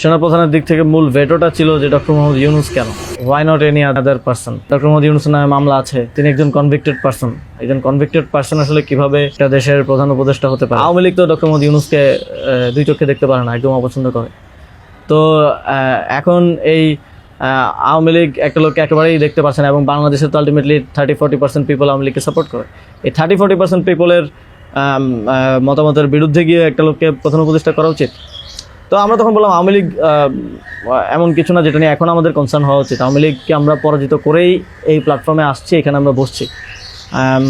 সেনাপ্রধানের দিক থেকে মূল ভেটোটা ছিল যে ডক্টর মোহাম্মদ ইউনুস কেন? Why not any other person doctor Mohammad Yunus নামে মামলা আছে, তিনি একজন কনভিক্টেড পার্সন একজন কনভিক্টেড পার্সন আসলে কীভাবে একটা দেশের প্রধান উপদেষ্টা হতে পারে? আওয়ামী লীগ তো ডক্টর মোহাম্মদ ইউনুসকে দুই চোখে দেখতে পারে না, একদম অপছন্দ করে। তো এখন এই আওয়ামী লীগ একটা লোককে একেবারেই দেখতে পাচ্ছে না এবং বাংলাদেশে তো ultimately thirty forty percent people Awami লীগকে সাপোর্ট করে। এই থার্টি ফোর্টি পার্সেন্ট পিপলের মতামতের বিরুদ্ধে গিয়ে একটা লোককে প্রধান উপদেষ্টা করা উচিত? তো আমরা তখন বললাম আওয়ামী লীগ এমন কিছু না যেটা নিয়ে এখন আমাদের কনসার্ন হওয়া উচিত। আওয়ামী লীগকে আমরা পরাজিত করেই এই প্ল্যাটফর্মে আসছি এখানে আমরা বসছি। আম,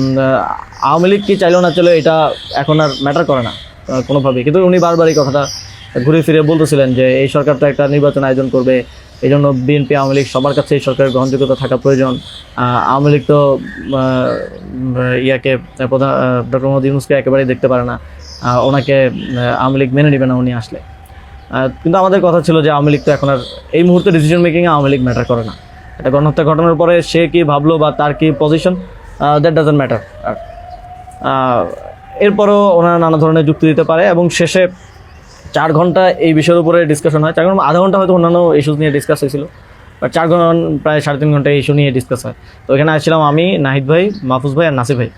আওয়ামী লীগ কি চাইলেও না চলে এটা এখন আর ম্যাটার করে না কোনোভাবেই। কিন্তু উনি বারবার এই কথাটা ঘুরে ফিরে বলতেছিলেন যে এই সরকার তো একটা নির্বাচন আয়োজন করবে এই জন্য বিএনপি আওয়ামী লীগ সবার কাছে এই সরকারের গ্রহণযোগ্যতা থাকা প্রয়োজন। আওয়ামী লীগ তো ইয়াকে প্রধান ডক্টর মোহাম্মদ ইউনুসকে একেবারেই দেখতে পারে না। ওনাকে আওয়ামী লীগ মেনে নেবে না উনি আসলে। কিন্তু আমাদের কথা ছিল যে আওয়ামী লীগ তো এখন আর এই মুহূর্তে ডিসিশন মেকিংয়ে আওয়ামী লীগ ম্যাটার করে না। এটা গণহত্যা ঘটনার পরে সে কি ভাবলো বা তার কি পজিশন দ্যাট ডাজন্ট ম্যাটার আর এরপরও ওনারা নানা ধরনের যুক্তি দিতে পারে এবং শেষে চার ঘণ্টা এই বিষয়ের উপরে ডিসকাশন হয়। চার ঘণ্টা, আধা ঘণ্টা হয়তো অন্যান্য ইস্যুস নিয়ে ডিসকাস হয়েছিল। বাট চার ঘণ্টা, প্রায় সাড়ে তিন ঘণ্টা ইস্যু নিয়ে ডিসকাস হয়। তো এখানে আসছিলাম আমি, নাহিদ ভাই, মাহফুজ ভাই আর নাসিফ ভাই।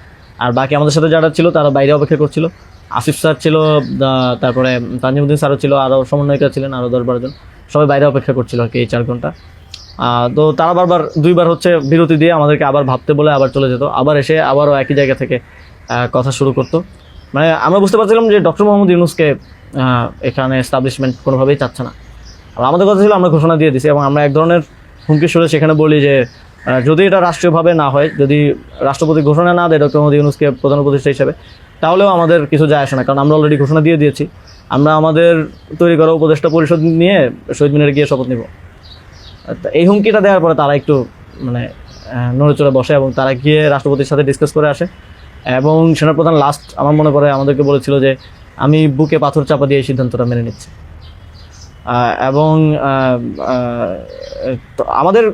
আর বাকি আমাদের সাথে যারা ছিল, তারা বাইরে অপেক্ষা করছিল। আসিফ স্যার ছিল তারপরে তানজিমুদ্দিন স্যারও ছিল আরও সমন্বয়িকা ছিলেন আরও দশ বারো জন। সবাই বাইরে অপেক্ষা করছিল আর কি এই চার ঘণ্টা। তো তারা বারবার, দুইবার হচ্ছে বিরতি দিয়ে আমাদেরকে আবার ভাবতে বলে আবার চলে যেত। আবার এসে আবারও একই জায়গা থেকে কথা শুরু করতো। মানে আমরা বুঝতে পারছিলাম যে ডক্টর মোহাম্মদ ইউনুসকে এখানে এস্টাবলিশমেন্ট কোনোভাবেই চাচ্ছে না। আর আমাদের কথা ছিল, আমরা ঘোষণা দিয়ে দিছি এবং আমরা এক ধরনের হুমকি সুরে সেখানে বলি যে যদি এটা রাষ্ট্রীয়ভাবে না হয়, যদি রাষ্ট্রপতি ঘোষণা না দেয় ডক্টর মোহাম্মদ ইউনুসকে প্রধান উপদেষ্টা হিসেবে, তাহলেও আমাদের কিছু যায় আসে না, কারণ আমরা অলরেডি ঘোষণা দিয়ে দিয়েছি। আমরা আমাদের তৈরি করা উপদেষ্টা পরিষদ নিয়ে শহীদ মিনারে গিয়ে শপথ নিব। তা এই হুমকিটা দেওয়ার পরে তারা একটু মানে নড়েচড়ে বসে এবং তারা গিয়ে রাষ্ট্রপতির সাথে ডিসকাস করে আসে। এবং সেনাপ্রধান লাস্ট আমার মনে পড়ে আমাদেরকে বলেছিল যে, আমি বুকে পাথর চাপা দিয়ে এই সিদ্ধান্তটা মেনে নিচ্ছি। এবং আমাদের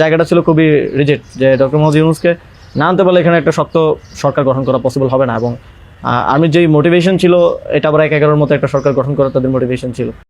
জায়গাটা ছিল খুবই রিজেক্ট যে ডক্টর মোহাম্মদ ইউনুসকে না আনতে পারলে এখানে একটা শক্ত সরকার গঠন করা পসিবল হবে না এবং আমি যেই মোটিভেশন ছিল, এটা আবার এক এগারোর মতো একটা সরকার গঠন করার তাদের মোটিভেশন ছিল।